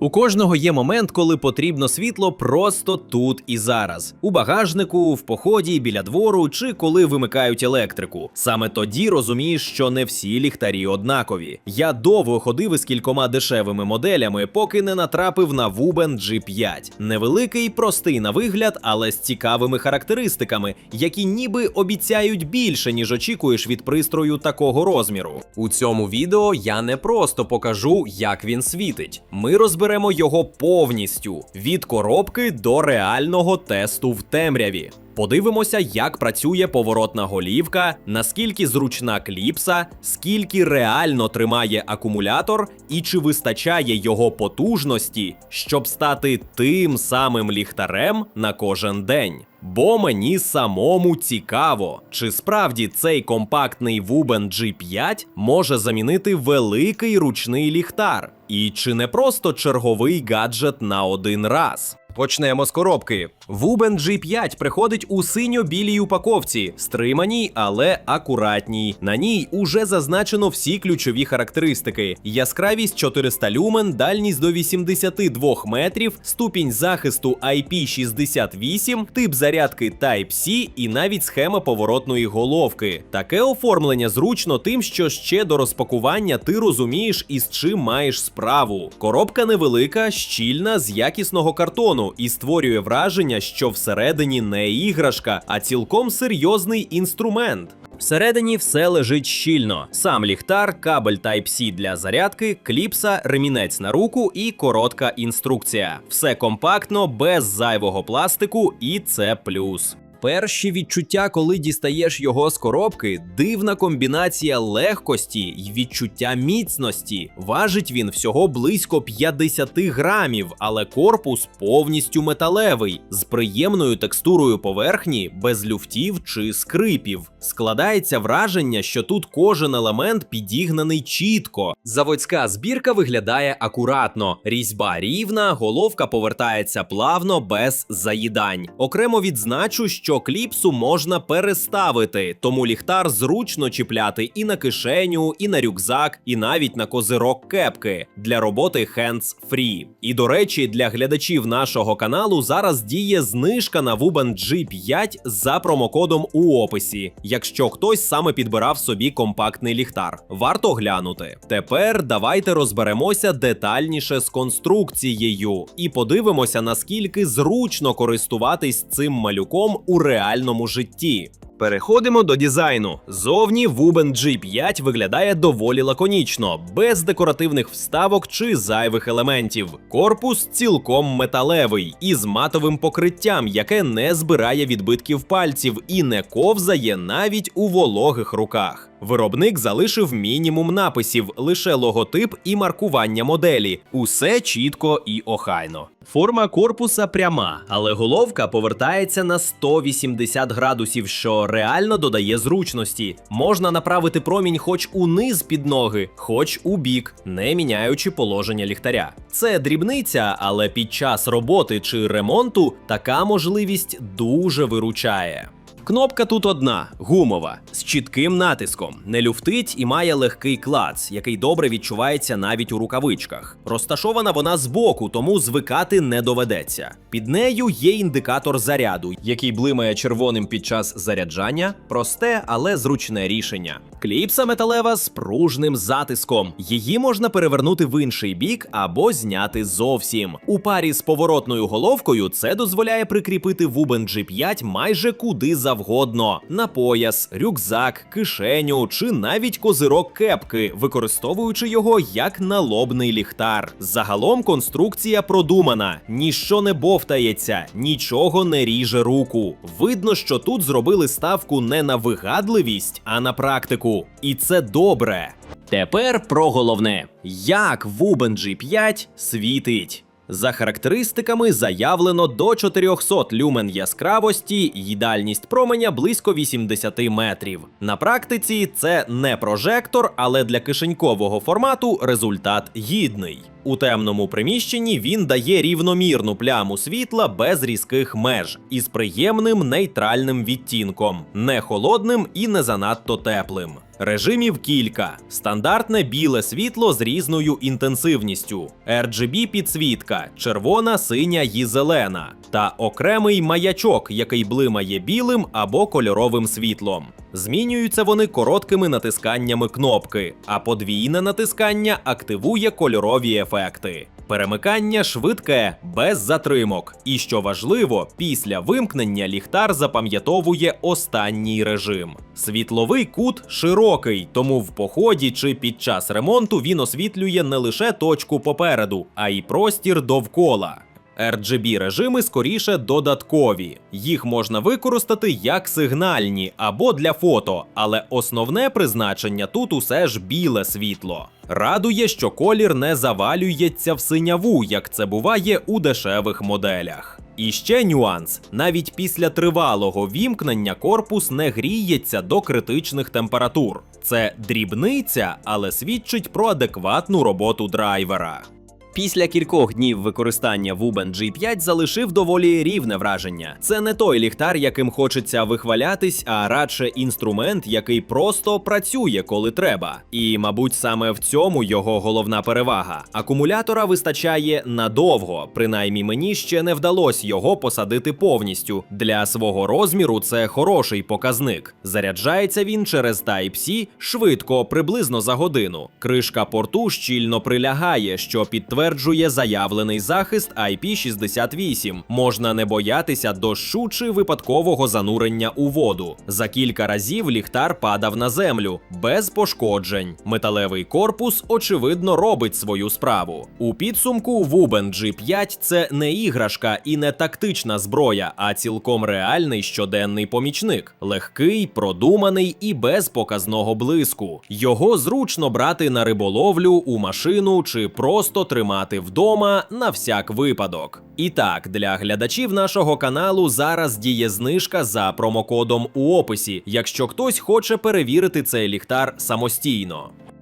У кожного є момент, коли потрібно світло просто тут і зараз. У багажнику, в поході, біля двору чи коли вимикають електрику. Саме тоді розумієш, що не всі ліхтарі однакові. Я довго ходив із кількома дешевими моделями, поки не натрапив на Wuben G5. Невеликий, простий на вигляд, але з цікавими характеристиками, які ніби обіцяють більше, ніж очікуєш від пристрою такого розміру. У цьому відео я не просто покажу, як він світить. Ми розберемо його повністю від коробки до реального тесту в темряві. Подивимося, як працює поворотна голівка, наскільки зручна кліпса, скільки реально тримає акумулятор і чи вистачає його потужності, щоб стати тим самим ліхтарем на кожен день. Бо мені самому цікаво, чи справді цей компактний Wuben G5 може замінити великий ручний ліхтар, і чи не просто черговий гаджет на один раз. Почнемо з коробки. Wuben G5 приходить у синьо-білій упаковці, стриманій, але акуратній. На ній уже зазначено всі ключові характеристики: яскравість 400 люмен, дальність до 82 метрів, ступінь захисту IP68, тип зарядки Type-C і навіть схема поворотної головки. Таке оформлення зручно тим, що ще до розпакування ти розумієш, із чим маєш справу. Коробка невелика, щільна з якісного картону і створює враження, що всередині не іграшка, а цілком серйозний інструмент. Всередині все лежить щільно: сам ліхтар, кабель Type-C для зарядки, кліпса, ремінець на руку і коротка інструкція. Все компактно, без зайвого пластику, і це плюс. Перші відчуття, коли дістаєш його з коробки, дивна комбінація легкості й відчуття міцності. Важить він всього близько 50 грамів, але корпус повністю металевий, з приємною текстурою поверхні, без люфтів чи скрипів. Складається враження, що тут кожен елемент підігнаний чітко. Заводська збірка виглядає акуратно, різьба рівна, головка повертається плавно без заїдань. Окремо відзначу, що кліпсу можна переставити, тому ліхтар зручно чіпляти і на кишеню, і на рюкзак, і навіть на козирок кепки для роботи hands free. І до речі, для глядачів нашого каналу зараз діє знижка на Wuben G5 за промокодом у описі. Якщо хтось саме підбирав собі компактний ліхтар, варто глянути. Тепер давайте розберемося детальніше з конструкцією і подивимося, наскільки зручно користуватись цим малюком у реальному житті. Переходимо до дизайну. Зовні Wuben G5 виглядає доволі лаконічно, без декоративних вставок чи зайвих елементів. Корпус цілком металевий із матовим покриттям, яке не збирає відбитків пальців і не ковзає навіть у вологих руках. Виробник залишив мінімум написів, лише логотип і маркування моделі. Усе чітко і охайно. Форма корпуса пряма, але головка повертається на 180 градусів, що реально додає зручності. Можна направити промінь хоч униз під ноги, хоч у бік, не міняючи положення ліхтаря. Це дрібниця, але під час роботи чи ремонту така можливість дуже виручає. Кнопка тут одна, гумова, з чітким натиском, не люфтить і має легкий клац, який добре відчувається навіть у рукавичках. Розташована вона збоку, тому звикати не доведеться. Під нею є індикатор заряду, який блимає червоним під час заряджання. Просте, але зручне рішення. Кліпса металева з пружним затиском. Її можна перевернути в інший бік або зняти зовсім. У парі з поворотною головкою це дозволяє прикріпити Wuben G5 майже куди завгодно: на пояс, рюкзак, кишеню чи навіть козирок кепки, використовуючи його як налобний ліхтар. Загалом конструкція продумана, ніщо не бовтається, нічого не ріже руку. Видно, що тут зробили ставку не на вигадливість, а на практику. І це добре. Тепер про головне: як Wuben G5 світить. За характеристиками заявлено до 400 люмен яскравості і дальність променя близько 80 метрів. На практиці це не прожектор, але для кишенькового формату результат гідний. У темному приміщенні він дає рівномірну пляму світла без різких меж із приємним нейтральним відтінком, не холодним і не занадто теплим. Режимів кілька: стандартне біле світло з різною інтенсивністю, RGB підсвітка, червона, синя і зелена, та окремий маячок, який блимає білим або кольоровим світлом. Змінюються вони короткими натисканнями кнопки, а подвійне натискання активує кольорові ефекти. Перемикання швидке, без затримок. І що важливо, після вимкнення ліхтар запам'ятовує останній режим. Світловий кут широкий, тому в поході чи під час ремонту він освітлює не лише точку попереду, а й простір довкола. RGB режими скоріше додаткові. Їх можна використати як сигнальні або для фото, але основне призначення тут усе ж біле світло. Радує, що колір не завалюється в синяву, як це буває у дешевих моделях. І ще нюанс: навіть після тривалого вімкнення корпус не гріється до критичних температур. Це дрібниця, але свідчить про адекватну роботу драйвера. Після кількох днів використання Wuben G5 залишив доволі рівне враження. Це не той ліхтар, яким хочеться вихвалятись, а радше інструмент, який просто працює, коли треба. І, мабуть, саме в цьому його головна перевага. Акумулятора вистачає надовго, принаймні мені ще не вдалося його посадити повністю. Для свого розміру це хороший показник. Заряджається він через Type-C швидко, приблизно за годину. Кришка порту щільно прилягає, що підтверджує заявлений захист IP68. Можна не боятися дощу чи випадкового занурення у воду. За кілька разів ліхтар падав на землю без пошкоджень. Металевий корпус очевидно робить свою справу. У підсумку Wuben G5 – це не іграшка і не тактична зброя, а цілком реальний щоденний помічник. Легкий, продуманий і без показного блиску. Його зручно брати на риболовлю, у машину чи просто тримати вдома на всяк випадок. І так, для глядачів нашого каналу зараз діє знижка за промокодом у описі, якщо хтось хоче перевірити цей ліхтар самостійно.